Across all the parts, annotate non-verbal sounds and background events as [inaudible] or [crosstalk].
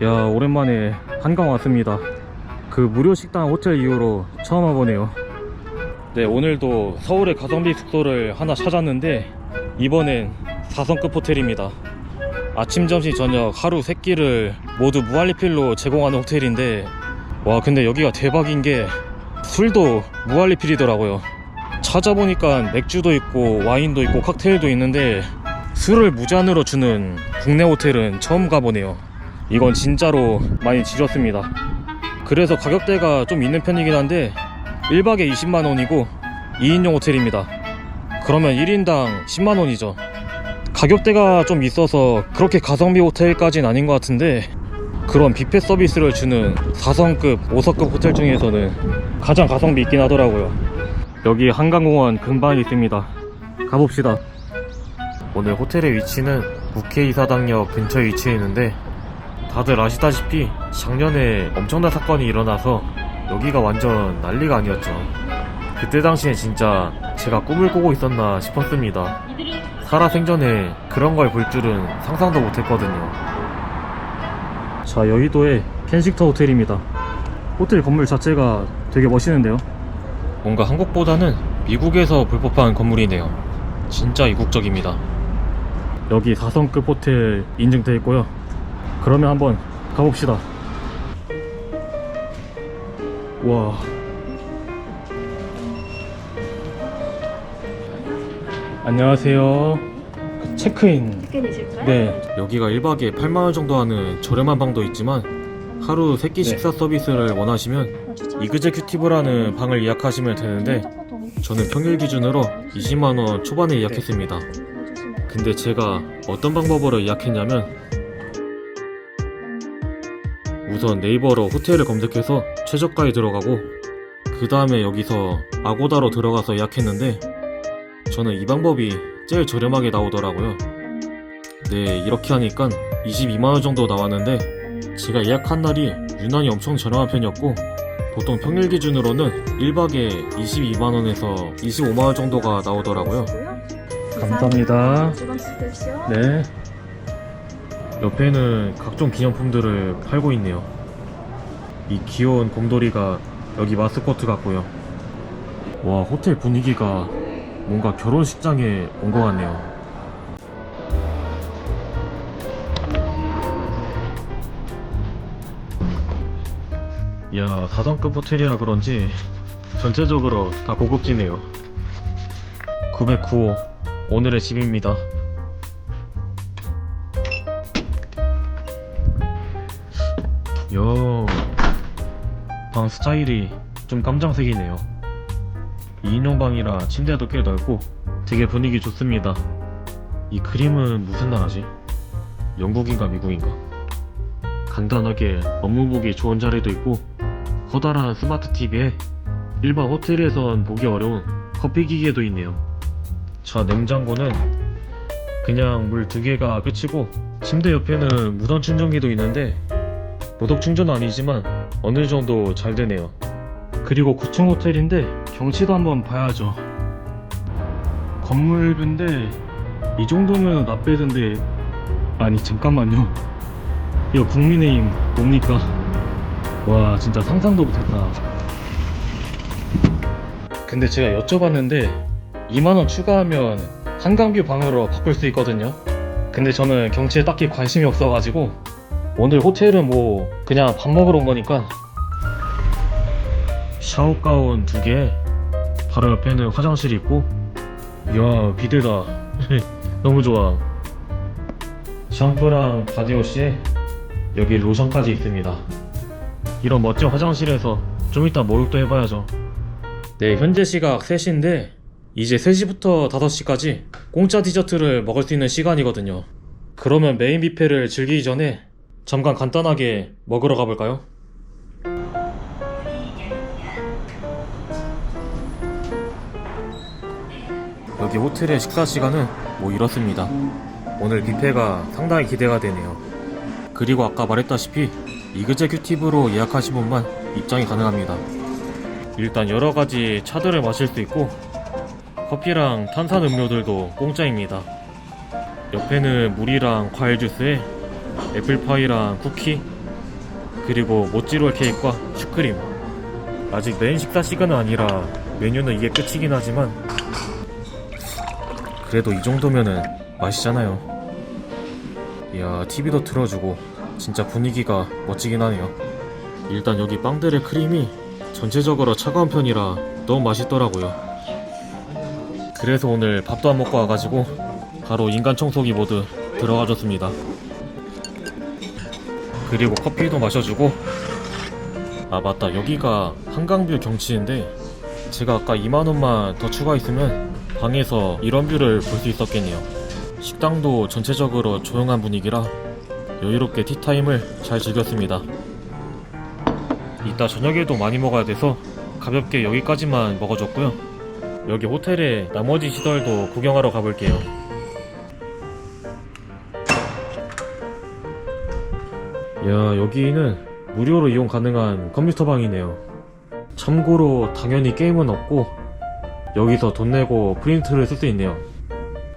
야 오랜만에 한강 왔습니다. 그 무료 식당 호텔 이후로 처음 와보네요. 네 오늘도 서울의 가성비 숙소를 하나 찾았는데 이번엔 4성급 호텔입니다. 아침 점심 저녁 하루 세 끼를 모두 무한리필로 제공하는 호텔인데 와 근데 여기가 대박인 게 술도 무한리필이더라고요. 찾아보니까 맥주도 있고 와인도 있고 칵테일도 있는데 술을 무제한으로 주는 국내 호텔은 처음 가보네요 이건 진짜로 많이 지렸습니다. 그래서 가격대가 좀 있는 편이긴 한데 1박에 20만원이고 2인용 호텔입니다. 그러면 1인당 10만원이죠. 가격대가 좀 있어서 그렇게 가성비 호텔까진 아닌 것 같은데 그런 뷔페 서비스를 주는 4성급, 5성급 호텔 중에서는 가장 가성비 있긴 하더라고요. 여기 한강공원 근방에 있습니다. 가봅시다. 오늘 호텔의 위치는 국회이사당역 근처에 위치해 있는데 다들 아시다시피 작년에 엄청난 사건이 일어나서 여기가 완전 난리가 아니었죠. 그때 당시엔 진짜 제가 꿈을 꾸고 있었나 싶었습니다. 살아생전에 그런 걸 볼 줄은 상상도 못했거든요. 자, 여의도의 켄식터 호텔입니다. 호텔 건물 자체가 되게 멋있는데요. 뭔가 한국보다는 미국에서 볼 법한 건물이네요. 진짜 이국적입니다. 여기 4성급 호텔 인증되어 있고요. 그러면 한번 가봅시다. 와. 안녕하세요. 그 체크인. 체크인이실까요? 네. 여기가 1박에 8만원 정도 하는 저렴한 방도 있지만 하루 3끼 네. 식사 서비스를 원하시면 이그제큐티브라는 방을 예약하시면 되는데 저는 평일 기준으로 20만원 초반에 예약했습니다. 근데 제가 어떤 방법으로 예약했냐면 우선 네이버로 호텔을 검색해서 최저가에 들어가고 그 다음에 여기서 아고다로 들어가서 예약했는데 저는 이 방법이 제일 저렴하게 나오더라고요. 네, 이렇게 하니까 22만원 정도 나왔는데 제가 예약한 날이 유난히 엄청 저렴한 편이었고 보통 평일 기준으로는 1박에 22만원에서 25만원 정도가 나오더라고요. 감사합니다. 네. 옆에는 각종 기념품들을 팔고 있네요. 이 귀여운 곰돌이가 여기 마스코트 같고요. 와, 호텔 분위기가 뭔가 결혼식장에 온 것 같네요. 야, 4성급 호텔이라 그런지 전체적으로 다 고급지네요. 909호 오늘의 집입니다. 요, 방 스타일이 좀 깜장색이네요. 2인용 방이라 침대도 꽤 넓고 되게 분위기 좋습니다. 이 그림은 무슨 나라지? 영국인가 미국인가? 간단하게 업무 보기 좋은 자리도 있고 커다란 스마트 TV에 일반 호텔에선 보기 어려운 커피 기계도 있네요. 자 냉장고는 그냥 물 두 개가 끝이고 침대 옆에는 무선 충전기도 있는데 무덕 충전은 아니지만 어느 정도 잘 되네요. 그리고 9층 호텔인데 경치도 한번 봐야죠. 건물인데 이 정도면 나빼던데 아니 잠깐만요. 이거 국민의힘 뭡니까? 와 진짜 상상도 못했다. 근데 제가 여쭤봤는데 2만원 추가하면 한강뷰 방으로 바꿀 수 있거든요. 근데 저는 경치에 딱히 관심이 없어가지고 오늘 호텔은 뭐 그냥 밥 먹으러 온 거니까 샤워 가운 두 개, 바로 옆에는 화장실이 있고, 이야 비대다. [laughs] 너무 좋아. 샴푸랑 바디워시에 여기 로션까지 있습니다. 이런 멋진 화장실에서 좀 이따 목욕도 해봐야죠. 네, 현재 시각 3시인데 이제 3시부터 5시까지 공짜 디저트를 먹을 수 있는 시간이거든요. 그러면 메인 뷔페를 즐기기 전에 잠깐 간단하게 먹으러 가볼까요? 여기 호텔의 식사 시간은 뭐 이렇습니다. 오늘 뷔페가 상당히 기대가 되네요. 그리고 아까 말했다시피 이그제큐티브로 예약하신 분만 입장이 가능합니다. 일단 여러 가지 차들을 마실 수 있고 커피랑 탄산 음료들도 공짜입니다. 옆에는 물이랑 과일 주스에 애플파이랑 쿠키 그리고 모찌롤 케이크와 슈크림. 아직 메인 식사 시간은 아니라 메뉴는 이게 끝이긴 하지만 그래도 이 정도면은 맛있잖아요. 이야 TV도 틀어주고 진짜 분위기가 멋지긴 하네요. 일단 여기 빵들의 크림이 전체적으로 차가운 편이라 너무 맛있더라고요. 그래서 오늘 밥도 안 먹고 와가지고 바로 인간 청소기 모드 들어가줬습니다 그리고 커피도 마셔주고. 아 맞다. 여기가 한강뷰 경치인데 제가 아까 2만원만 더 추가했으면 방에서 이런 뷰를 볼 수 있었겠네요. 식당도 전체적으로 조용한 분위기라 여유롭게 티타임을 잘 즐겼습니다. 이따 저녁에도 많이 먹어야 돼서 가볍게 여기까지만 먹어줬고요. 여기 호텔의 나머지 시설도 구경하러 가볼게요 야 여기는 무료로 이용 가능한 컴퓨터 방이네요. 참고로 당연히 게임은 없고 여기서 돈 내고 프린트를 쓸 수 있네요.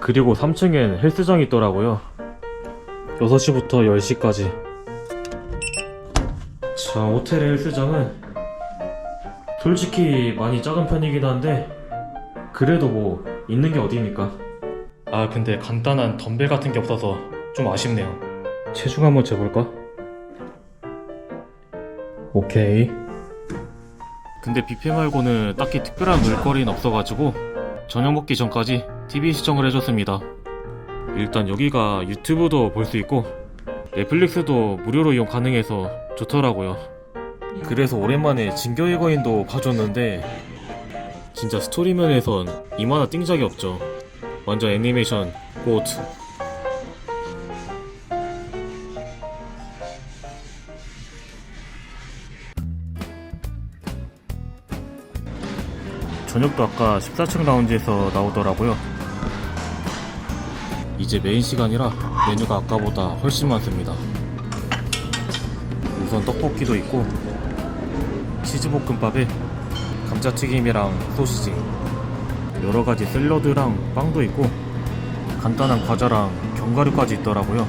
그리고 3층엔 헬스장이 있더라고요. 6시부터 10시까지. 자 호텔의 헬스장은 솔직히 많이 작은 편이긴 한데 그래도 뭐 있는 게 어디입니까? 아 근데 간단한 덤벨 같은 게 없어서 좀 아쉽네요. 체중 한번 재볼까? 오케이. 근데 뷔페 말고는 딱히 특별한 놀거리는 없어가지고 저녁 먹기 전까지 TV 시청을 해줬습니다. 일단 여기가 유튜브도 볼 수 있고 넷플릭스도 무료로 이용 가능해서 좋더라고요. 그래서 오랜만에 진격의 거인도 봐줬는데 진짜 스토리 면에선 이만한 띵작이 없죠. 완전 애니메이션 꽃. 저녁도 아까 14층 라운지에서 나오더라고요. 이제 메인 시간이라 메뉴가 아까보다 훨씬 많습니다. 우선 떡볶이도 있고 치즈볶음밥에 감자튀김이랑 소시지 여러 가지 샐러드랑 빵도 있고 간단한 과자랑 견과류까지 있더라고요.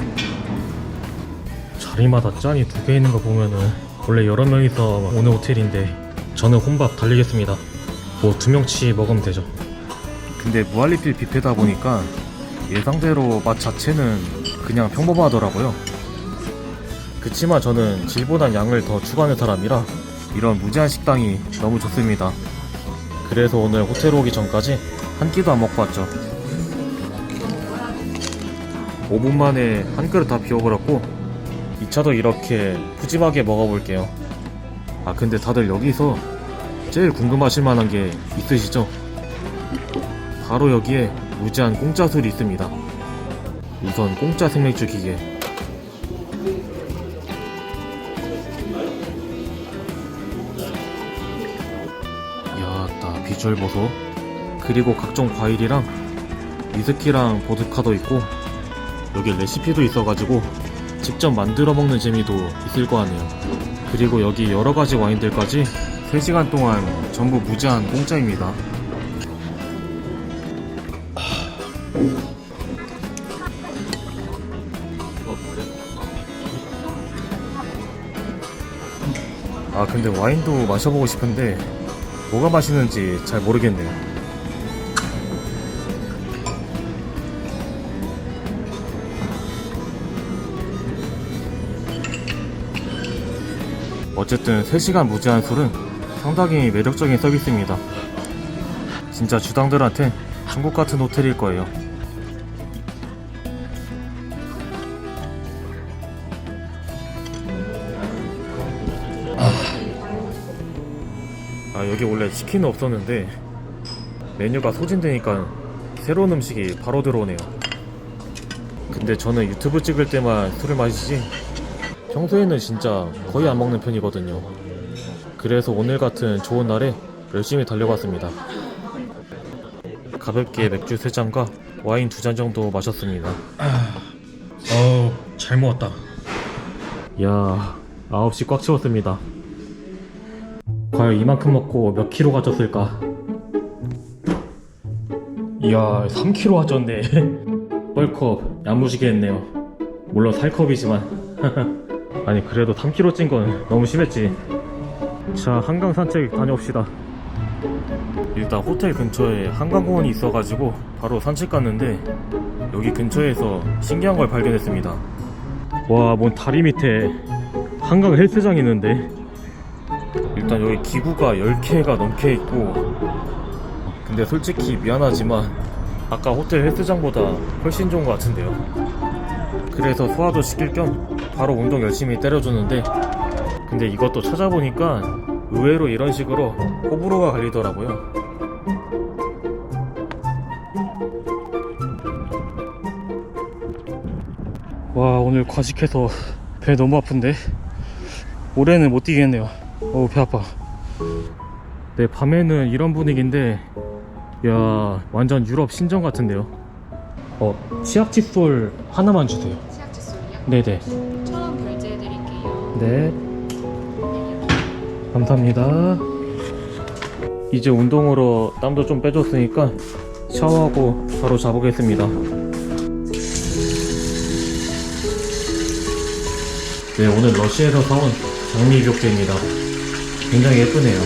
자리마다 짠이 두 개 있는 거 보면은 원래 여러 명이서 오는 호텔인데 저는 혼밥 달리겠습니다. 뭐 두 명치 먹으면 되죠. 근데 무한리필 뷔페다 보니까 예상대로 맛 자체는 그냥 평범하더라고요. 그치만 저는 질보단 양을 더 추구하는 사람이라 이런 무제한 식당이 너무 좋습니다. 그래서 오늘 호텔 오기 전까지 한 끼도 안 먹고 왔죠. 5분 만에 한 그릇 다 비워버렸고 2차도 이렇게 푸짐하게 먹어볼게요. 아 근데 다들 여기서 제일 궁금하실 만한 게 있으시죠? 바로 여기에 무제한 공짜 술이 있습니다. 우선 공짜 생맥주 기계. 야따 비주얼 보소. 그리고 각종 과일이랑 위스키랑 보드카도 있고 여기 레시피도 있어가지고 직접 만들어 먹는 재미도 있을 거 아니에요. 그리고 여기 여러 가지 와인들까지 3시간 동안 전부 무제한 공짜입니다. 아 근데 와인도 마셔보고 싶은데 뭐가 맛있는지 잘 모르겠네요. 어쨌든 3시간 무제한 술은 상당히 매력적인 서비스입니다. 진짜 주당들한테 천국 같은 호텔일 거예요. 아 여기 원래 치킨은 없었는데 메뉴가 소진되니까 새로운 음식이 바로 들어오네요. 근데 저는 유튜브 찍을 때만 술을 마시지 평소에는 진짜 거의 안 먹는 편이거든요. 그래서 오늘 같은 좋은 날에 열심히 달려갔습니다. 가볍게 맥주 3잔과 와인 2잔 정도 마셨습니다. 어우, 잘 먹었다. 야, 9시 꽉 채웠습니다. 과연 이만큼 먹고 몇 킬로가 쪘을까? 이야, 3킬로가 쪘네. 뻘컵, 야무지게 했네요. 물론 살컵이지만. [laughs] 아니 그래도 3kg 찐건 너무 심했지 자 한강 산책 다녀옵시다. 일단 호텔 근처에 한강공원이 있어가지고 바로 산책 갔는데 여기 근처에서 신기한 걸 발견했습니다. 와 뭔 다리 밑에 한강 헬스장 있는데? 일단 여기 기구가 10개가 넘게 있고 근데 솔직히 미안하지만 아까 호텔 헬스장보다 훨씬 좋은 것 같은데요. 그래서 소화도 시킬 겸 바로 운동 열심히 때려주는데 근데 이것도 찾아보니까 의외로 이런 식으로 호불호가 갈리더라고요. 와 오늘 과식해서 배 너무 아픈데? 올해는 못 뛰겠네요. 어우 배 아파. 네 밤에는 이런 분위기인데 야 완전 유럽 신전 같은데요? 어 치약 칫솔 하나만 주세요. 치약 칫솔이요? 네네. 천원 결제해 드릴게요. 네 감사합니다. 이제 운동으로 땀도 좀 빼줬으니까 샤워하고 바로 자보겠습니다. 네 오늘 러시에서 사온 장미 입욕제입니다. 굉장히 예쁘네요.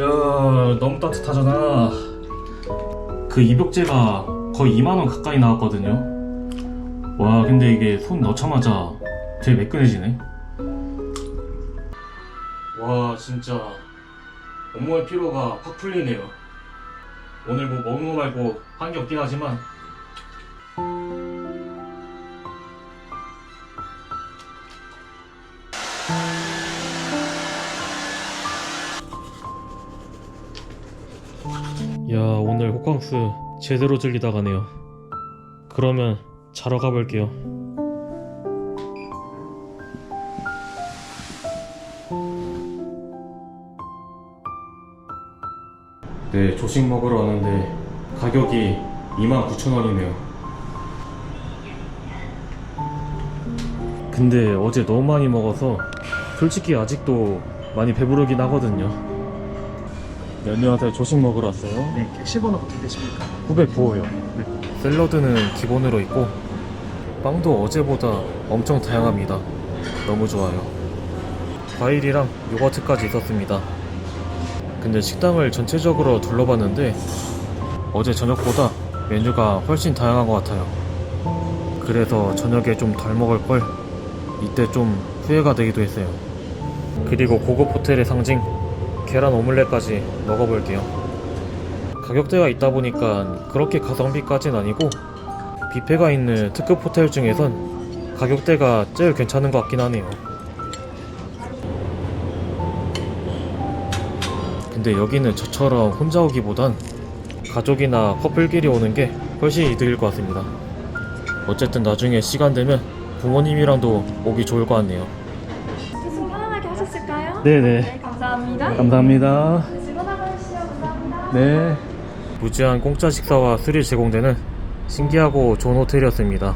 야 너무 따뜻하잖아 그 입욕제가 거의 2만원 가까이 나왔거든요. 와 근데 이게 손 넣자마자 되게 매끈해지네. 와 진짜. 온몸의 피로가 확 풀리네요. 오늘 뭐 먹는 거 말고 한 게 없긴 하지만 호캉스 제대로 즐기다 가네요. 그러면 자러 가볼게요. 네 조식 먹으러 왔는데 가격이 29,000원이네요. 근데 어제 너무 많이 먹어서 솔직히 아직도 많이 배부르긴 하거든요 네, 안녕하세요 조식 먹으러 왔어요 네, 10원 어떻게 되십니까? 909호요. 샐러드는 기본으로 있고 빵도 어제보다 엄청 다양합니다. 너무 좋아요. 과일이랑 요거트까지 있었습니다. 근데 식당을 전체적으로 둘러봤는데 어제 저녁보다 메뉴가 훨씬 다양한 것 같아요. 그래서 저녁에 좀 덜 먹을 걸 이때 좀 후회가 되기도 했어요. 그리고 고급 호텔의 상징 계란 오믈렛까지 먹어볼게요. 가격대가 있다 보니까 그렇게 가성비까진 아니고 뷔페가 있는 특급 호텔 중에선 가격대가 제일 괜찮은 것 같긴 하네요. 근데 여기는 저처럼 혼자 오기보단 가족이나 커플끼리 오는 게 훨씬 이득일 것 같습니다. 어쨌든 나중에 시간 되면 부모님이랑도 오기 좋을 것 같네요. 수고 편안하게 하셨을까요? 네네. 네, 감사합니다. 감사합니다. 네. 무제한 공짜 식사와 술이 제공되는 신기하고 좋은 호텔이었습니다.